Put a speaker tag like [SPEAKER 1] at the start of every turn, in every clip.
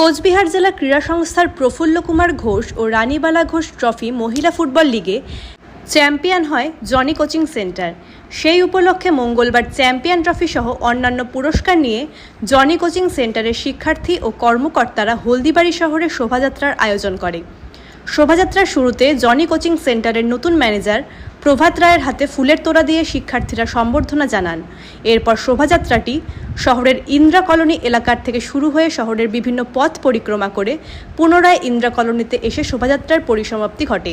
[SPEAKER 1] কোচবিহার জেলা ক্রীড়া সংস্থার প্রফুল্ল কুমার ঘোষ ও রানীবালা ঘোষ ট্রফি মহিলা ফুটবল লিগে চ্যাম্পিয়ন হয় জনি কোচিং সেন্টার। সেই উপলক্ষে মঙ্গলবার চ্যাম্পিয়ন ট্রফি সহ অন্যান্য পুরস্কার নিয়ে জনি কোচিং সেন্টারের শিক্ষার্থী ও কর্মকর্তারা হলদিবাড়ি শহরে শোভাযাত্রার আয়োজন করে। শোভাযাত্রার শুরুতে জনি কোচিং সেন্টারের নতুন ম্যানেজার প্রভাত রায়ের হাতে ফুলের তোড়া দিয়ে শিক্ষার্থীরা সম্বর্ধনা জানান। এরপর শোভাযাত্রাটি শহরের ইন্দ্রা কলোনি এলাকার থেকে শুরু হয়ে শহরের বিভিন্ন পথ পরিক্রমা করে পুনরায় ইন্দ্রা কলোনিতে এসে শোভাযাত্রার পরিসমাপ্তি ঘটে।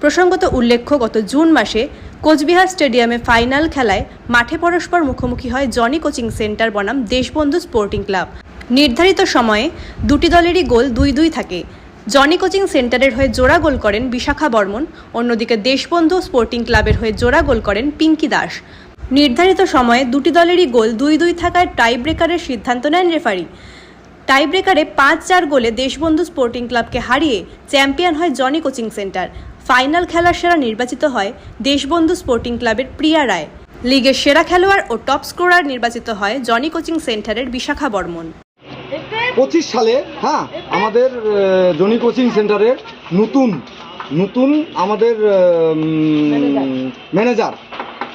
[SPEAKER 1] প্রসঙ্গত উল্লেখ্য, গত জুন মাসে কোচবিহার স্টেডিয়ামে ফাইনাল খেলায় মাঠে পরস্পর মুখোমুখি হয় জনি কোচিং সেন্টার বনাম দেশবন্ধু স্পোর্টিং ক্লাব। নির্ধারিত সময়ে দুটি দলেরই গোল দুই দুই থাকে। জনি কোচিং সেন্টারের হয়ে জোড়া গোল করেন বিশাখা বর্মন। অন্যদিকে দেশবন্ধু স্পোর্টিং ক্লাবের হয়ে জোড়া গোল করেন পিঙ্কি দাস। নির্ধারিত সময়ে দুটি দলেরই গোল দুই দুই থাকায় টাই ব্রেকারের সিদ্ধান্ত নেন রেফারি। টাই ব্রেকারে পাঁচ চার গোলে দেশবন্ধু স্পোর্টিং ক্লাবকে হারিয়ে চ্যাম্পিয়ন হয় জনি কোচিং সেন্টার। ফাইনাল খেলার সেরা নির্বাচিত হয় দেশবন্ধু স্পোর্টিং ক্লাবের প্রিয়া রায়। লিগের সেরা খেলোয়াড় ও টপ স্কোরার নির্বাচিত হয় জনি কোচিং সেন্টারের বিশাখা বর্মন।
[SPEAKER 2] পঁচিশ সালে হ্যাঁ আমাদের জনি কোচিং সেন্টারের নতুন নতুন আমাদের ম্যানেজার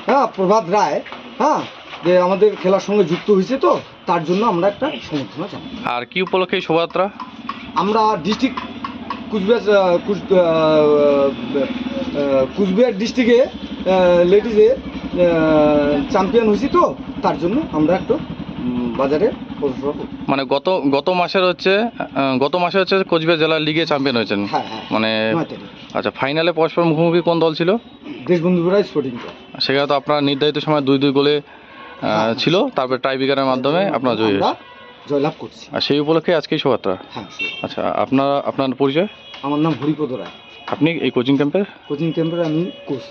[SPEAKER 2] হ্যাঁ প্রভাত রায় হ্যাঁ যে আমাদের খেলার সঙ্গে যুক্ত হয়েছে তো তার জন্য আমরা একটা সমর্থনা জানাই
[SPEAKER 3] আর কি উপলক্ষে শোভাযাত্রা
[SPEAKER 2] আমরা ডিস্ট্রিক্ট কুচবিহার কুচবিহার ডিস্ট্রিক্টে লেডিজে চ্যাম্পিয়ন হয়েছি তো তার জন্য আমরা একটু বাজারে।
[SPEAKER 3] মানে গত গত মাসের হচ্ছে গত মাসে হচ্ছে কোচবিহার জেলা লিগে চ্যাম্পিয়ন হয়েছেন।
[SPEAKER 2] হ্যাঁ হ্যাঁ
[SPEAKER 3] মানে আচ্ছা ফাইনালে পরস্পর মুখোমুখি কোন দল ছিল?
[SPEAKER 2] দেশবন্ধুরা স্পোর্টিং
[SPEAKER 3] সেখানে তো আপনার নির্ধারিত সময় দুই দুই গোলে ছিল তারপরে টাইব্রেকারের মাধ্যমে আপনার জয়ী
[SPEAKER 2] জয়লাভ করছি।
[SPEAKER 3] আর সেই উপলক্ষে আজকেই শোভাযাত্রা?
[SPEAKER 2] হ্যাঁ
[SPEAKER 3] আচ্ছা আপনার আপনার পরিচয়?
[SPEAKER 2] আমার নাম হরিপদ রায়।
[SPEAKER 3] আপনি এই কোচিং ক্যাম্পের
[SPEAKER 2] কোচিং ক্যাম্পের আমি কোচ